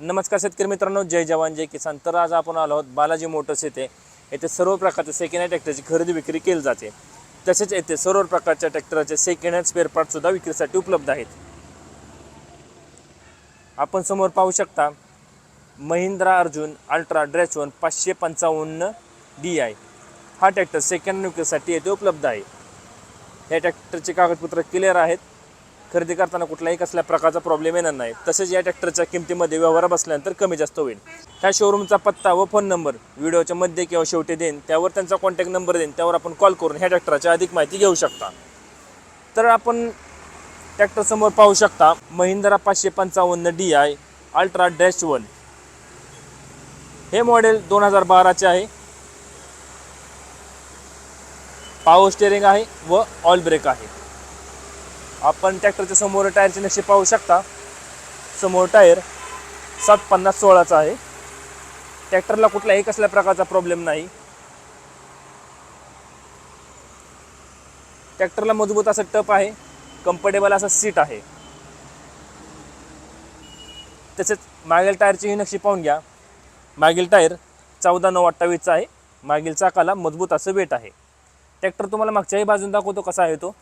नमस्कार शेतकरी मित्रांनो जय जवान जय किसान. तर आज आपण आलो आहोत बालाजी मोटर्स येथे. येथे सर्व प्रकारच्या सेकंड हँड ट्रॅक्टरची खरेदी विक्री केली जाते. तसेच येथे सर्व प्रकारच्या ट्रॅक्टरचे सेकंड हँड स्पेअर पार्टसुद्धा विक्रीसाठी उपलब्ध आहेत. आपण समोर पाहू शकता महिंद्रा अर्जुन अल्ट्रा ड्रेसवन पाचशे पंचावन्न डी आय. हा ट्रॅक्टर सेकंड विक्रीसाठी येथे उपलब्ध आहे. या ट्रॅक्टरचे कागदपत्र क्लिअर आहेत. खरेदी करताना कुठलाही कसल्या प्रकारचा प्रॉब्लेम येणार नाही. तसेच या ट्रॅक्टरच्या किमतीमध्ये व्यवहार बसल्यानंतर कमी जास्त होईल. ह्या शोरूमचा पत्ता व फोन नंबर व्हिडिओच्या मध्ये किंवा शेवटी देईन त्यावर त्यांचा कॉन्टॅक्ट नंबर देईन त्यावर आपण कॉल करून ह्या ट्रॅक्टरची अधिक माहिती घेऊ शकता. तर आपण ट्रॅक्टरसमोर पाहू शकता महिंद्रा पाचशे पंचावन्न D I ultra dash one हे मॉडेल दोन हजार बाराचे आहे. पावर स्टेअरिंग आहे व ऑल ब्रेक आहे. आपण ट्रॅक्टरच्या समोर टायरचे नक्षे पाहू शकता. समोर टायर सात पन्नास सोळाचा आहे. ट्रॅक्टरला कुठल्याही कसल्या प्रकारचा प्रॉब्लेम नाही. ट्रॅक्टरला मजबूत असं टप आहे. कम्फर्टेबल असं सीट आहे. तसेच मागील टायरची ही नक्षी पाहून घ्या. मागील टायर चौदा नऊ अठ्ठावीसचा आहे. मागील चाकाला मजबूत असं वेट आहे. ट्रॅक्टर तुम्हाला मागच्याही बाजून दाखवतो कसा आहे तो.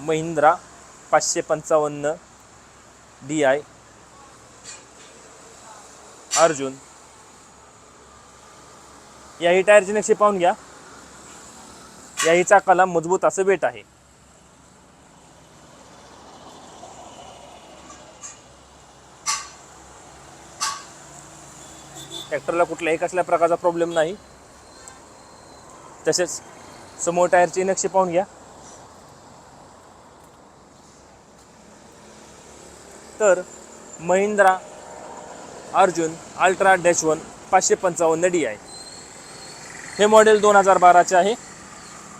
महिंद्रा पाचशे पंचावन्न डी आय. अर्जुन. याही टायरची नक्षी पाहून घ्या. याही चाकाला मजबूत असं वेट आहे. ट्रॅक्टरला कुठल्याही कसल्या प्रकारचा प्रॉब्लेम नाही. तसेच समोर टायरची नक्षी पाहून घ्या. तर Mahindra Arjun ultra dash one पाचशे पंचावन्न डी आहे. हे मॉडेल दोन हजार बाराचे आहे.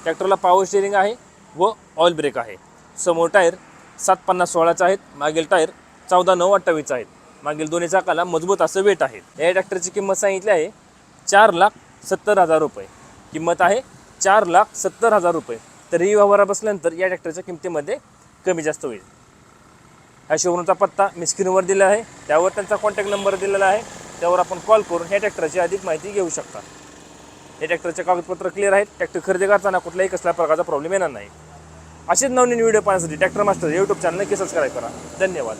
ट्रॅक्टरला पॉवर स्टेरिंग आहे व ऑइल ब्रेक आहे. समोर टायर सात पन्नास सोळाचा आहेत. मागील टायर चौदा नऊ अठ्ठावीसचा आहेत. मागील दोन्ही चाकाला मजबूत असं वेट आहे. या ट्रॅक्टरची किंमत सांगितली आहे चार लाख सत्तर हजार रुपये. किंमत आहे चार लाख सत्तर हजार रुपये. तरीही व्यवहारा बसल्यानंतर या ट्रॅक्टरच्या किमतीमध्ये कमी जास्त होईल. ह्या शोरूमचा पत्ता मी स्क्रीनवर दिला आहे. त्यावर त्यांचा कॉन्टॅक्ट नंबर दिलेला आहे. त्यावर आपण कॉल करून ह्या ट्रॅक्टरची अधिक माहिती घेऊ शकता. हे ट्रॅक्टरचे कागदपत्र क्लिअर आहेत. ट्रॅक्टर खरेदी करताना कुठल्याही कसल्या प्रकारचा प्रॉब्लेम येणार नाही. असेच नवनवीन व्हिडिओ पाहण्यासाठी ट्रॅक्टर मास्टर यूट्यूब चॅनल नक्की सबस्क्राईब करा. धन्यवाद.